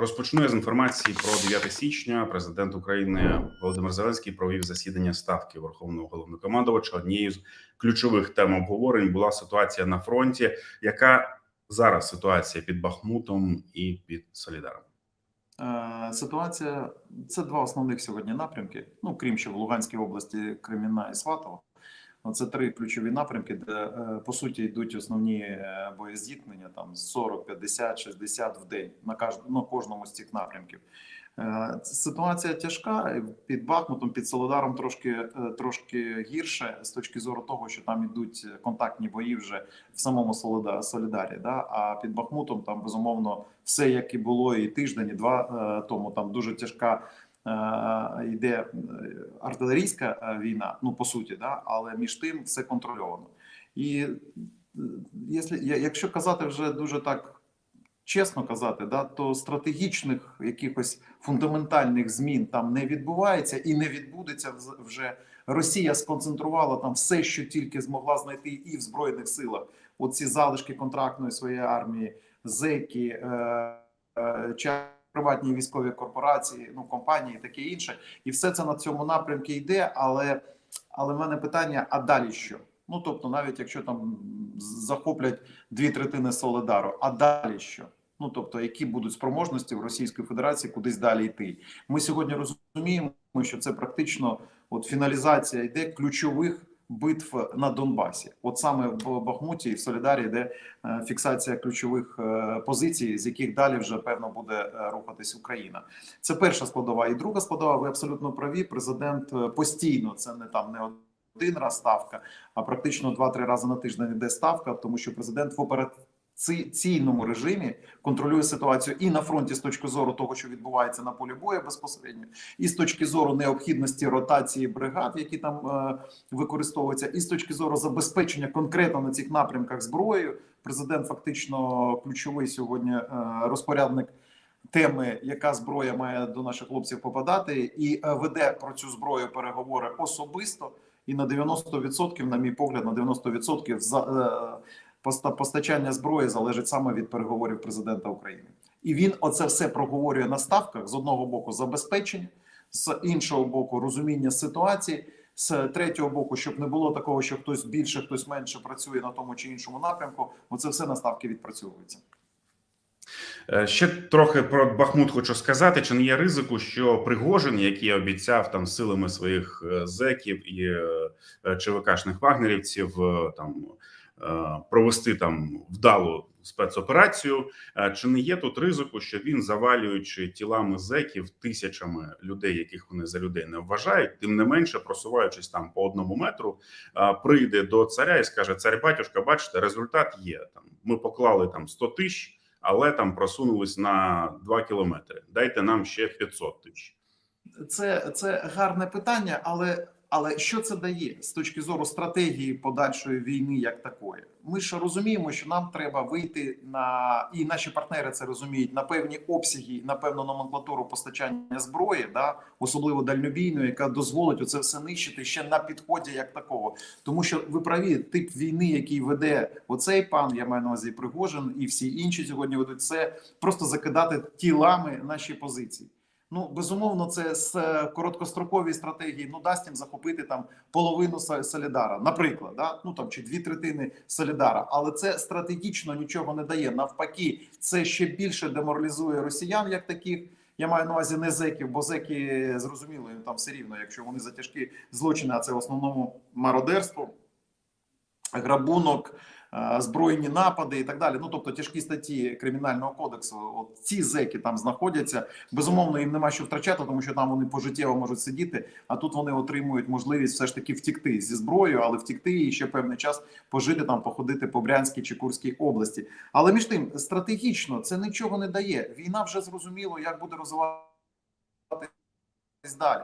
Розпочну я з інформації про 9 січня. Президент України Володимир Зеленський провів засідання ставки Верховного головнокомандувача. Однією з ключових тем обговорень була ситуація на фронті. Яка зараз ситуація під Бахмутом і під Солідаром? Е, Ситуація це два основних сьогодні напрямки. Ну крім що в Луганській області Кремінна і Сватово. Ну, Це три ключові напрямки, де е, по суті йдуть основні е, боєзіткнення там 40, 50, 60 в день на кожному, на кожному з цих напрямків. Е, Ситуація тяжка під Бахмутом, під Солодаром трошки трошки гірше з точки зору того, що там ідуть контактні бої вже в самому Солідарі. Да? А під Бахмутом там безумовно все як і було і тиждень, і два тому. Там дуже тяжка йде е, артилерійська е, війна, ну по суті, да? але між тим все контрольовано. І е, якщо, казати вже дуже так. Чесно казати, да, то стратегічних якихось фундаментальних змін там не відбувається і не відбудеться вже. Росія сконцентрувала там все, що тільки змогла знайти, і в збройних силах. Оці залишки контрактної своєї армії, зеки, е, е, приватні військові корпорації, ну компанії, таке інше, і все це на цьому напрямку йде. Але але в мене питання: а далі що? Ну тобто, навіть якщо там захоплять дві третини Солидару, а далі що? Ну тобто, які будуть спроможності в Російської Федерації кудись далі йти? Ми сьогодні розуміємо, що це практично от фіналізація йде ключових битв на Донбасі. От саме в Бахмуті і в Солідарі йде е, фіксація ключових е, позицій, з яких далі вже певно буде е, рухатись Україна. Це перша складова. І друга складова. Ви абсолютно праві. Президент постійно це не там не один раз ставка, а практично два-три рази на тиждень йде ставка, тому що президент в операційному режимі контролює ситуацію і на фронті з точки зору того, що відбувається на полі бою безпосередньо, і з точки зору необхідності ротації бригад, які там е, використовуються, і з точки зору забезпечення конкретно на цих напрямках зброєю. Президент фактично ключовий сьогодні е, розпорядник. Теми, яка зброя має до наших хлопців попадати, і е, веде про цю зброю переговори особисто. І на 90%, на мій погляд, на 90% за е, постачання зброї залежить саме від переговорів президента України. І він оце все проговорює на ставках з одного боку забезпечення, з іншого боку, розуміння ситуації. З третього боку, щоб не було такого, що хтось більше, хтось менше працює на тому чи іншому напрямку, оце все на ставки відпрацьовується. Е, Ще трохи про Бахмут хочу сказати: чи не є ризику, що Пригожин, який обіцяв там силами своїх е, зеків і е, ЧВКшних вагнерівців там провести там вдалу спецоперацію, е, чи не є тут ризику, що він, завалюючи тілами зеків тисячами людей, яких вони за людей не вважають, тим не менше просуваючись там по одному метру, е, прийде до царя і скаже: Цар батюшка, бачите, результат є там. Ми поклали там 100 тисяч але там просунулись на 2 кілометри. Дайте нам ще 500 тисяч. Це, це гарне питання, але, але що це дає з точки зору стратегії подальшої війни як такої? Ми ж розуміємо, що нам треба вийти на і наші партнери це розуміють на певні обсяги, на певну номенклатуру постачання зброї, да особливо дальнобійної, яка дозволить оце все нищити ще на підході як такого. Тому що ви праві, тип війни, який веде оцей пан, я маю на увазі Пригожин, і всі інші сьогодні ведуть це просто закидати тілами наші позиції. Ну безумовно, це з е, короткострокової стратегії. Ну дасть їм захопити там половину Солідара, наприклад, да? ну там чи дві третини Солідара. Але це стратегічно нічого не дає. Навпаки, це ще більше деморалізує росіян, як таких. Я маю на увазі не зеків, бо зеки зрозуміло їм там все рівно, якщо вони за тяжкі злочини, а це в основному мародерство, грабунок, збройні напади і так далі. Ну тобто тяжкі статті кримінального кодексу. От ці зеки там знаходяться. Безумовно, їм нема що втрачати, тому що там вони пожиттєво можуть сидіти. А тут вони отримують можливість все ж таки втікти зі зброєю, але втікти і ще певний час пожити там, походити по Брянській чи Курській області. Але між тим, стратегічно це нічого не дає. Війна вже зрозуміло, як буде розвиватися далі.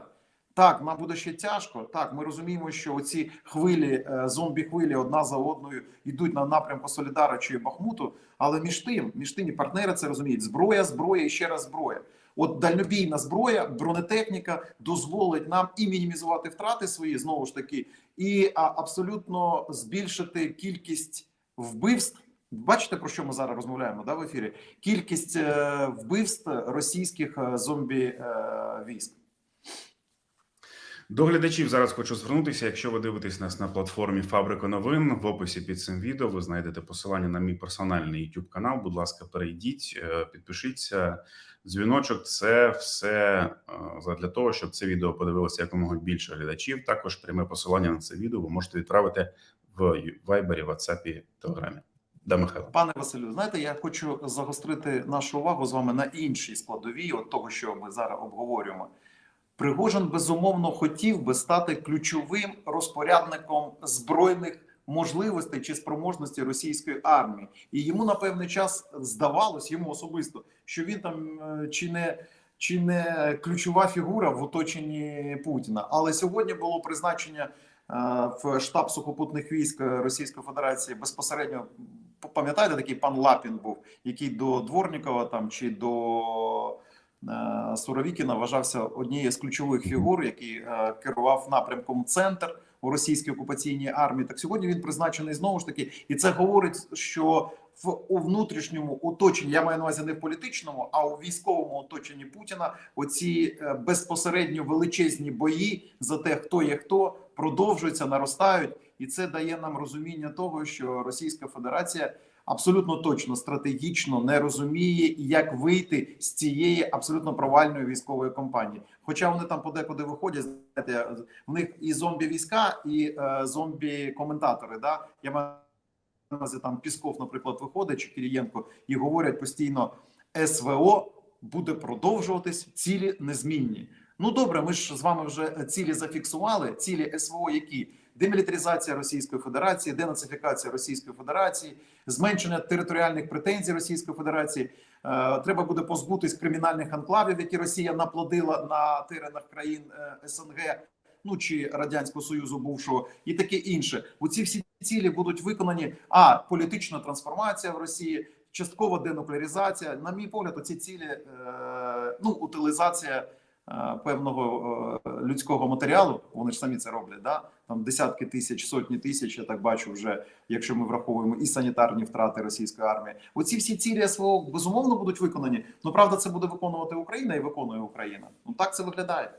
Так, нам буде ще тяжко. Так, ми розуміємо, що оці хвилі, е, зомбі-хвилі одна за одною йдуть на напрямку Солідара чи Бахмуту. Але між тим, між тим і партнери це розуміють: зброя, зброя і ще раз зброя. От дальнобійна зброя, бронетехніка дозволить нам і мінімізувати втрати свої знову ж таки, і абсолютно збільшити кількість вбивств Бачите, про що ми зараз розмовляємо да, в ефірі? Кількість е, вбивств російських е, зомбі військ. До глядачів зараз хочу звернутися. Якщо ви дивитесь нас на платформі Фабрика новин, в описі під цим відео ви знайдете посилання на мій персональний YouTube канал. Будь ласка, перейдіть, е, підпишіться. Дзвіночок це все е, для того, щоб це відео подивилося якомога більше глядачів. Також пряме посилання на це відео ви можете відправити в Вайбері, WhatsApp, Телеграмі. Да, Михайло. Пане Василю, знаєте, я хочу загострити нашу увагу з вами на іншій складовій, от того, що ми зараз обговорюємо. Пригожин безумовно хотів би стати ключовим розпорядником збройних можливостей чи спроможностей російської армії, і йому на певний час здавалось йому особисто, що він там е, чи не чи не ключова фігура в оточенні Путіна. Але сьогодні було призначення е, в штаб сухопутних військ Російської Федерації безпосередньо. Пам'ятаєте, такий пан Лапін був, який до Дворнікова там чи до Суровікіна вважався однією з ключових фігур, який е, керував напрямком центр у російській окупаційній армії. Так сьогодні він призначений знову ж таки, і це говорить, що в у внутрішньому оточенні я маю на увазі не в політичному, а у військовому оточенні Путіна оці е, безпосередньо величезні бої за те, хто є хто, продовжуються, наростають, і це дає нам розуміння того, що Російська Федерація абсолютно точно стратегічно не розуміє, як вийти з цієї абсолютно провальної військової кампанії. Хоча вони там подекуди виходять, знаєте, в них і зомбі війська, і е, зомбі коментатори. Да? Я маю там Пісков, наприклад, виходить чи Кирієнко, і говорять постійно: СВО буде продовжуватись, цілі незмінні. Ну добре, ми ж з вами вже цілі зафіксували. Цілі СВО, які демілітаризація Російської Федерації, денацифікація Російської Федерації, зменшення територіальних претензій Російської Федерації. Е, треба буде позбутись кримінальних анклавів, які Росія наплодила на теренах країн е, СНГ. Ну чи радянського союзу бувшого, і таке інше. Оці всі цілі будуть виконані. А політична трансформація в Росії, часткова денуклеаризація. На мій погляд, оці цілі е, ну утилізація певного е, людського матеріалу. Вони ж самі це роблять. Да? Там десятки тисяч, сотні тисяч. Я так бачу, вже якщо ми враховуємо і санітарні втрати російської армії. Оці всі цілі СВО безумовно будуть виконані. Ну правда, це буде виконувати Україна і виконує Україна. Ну так це виглядає.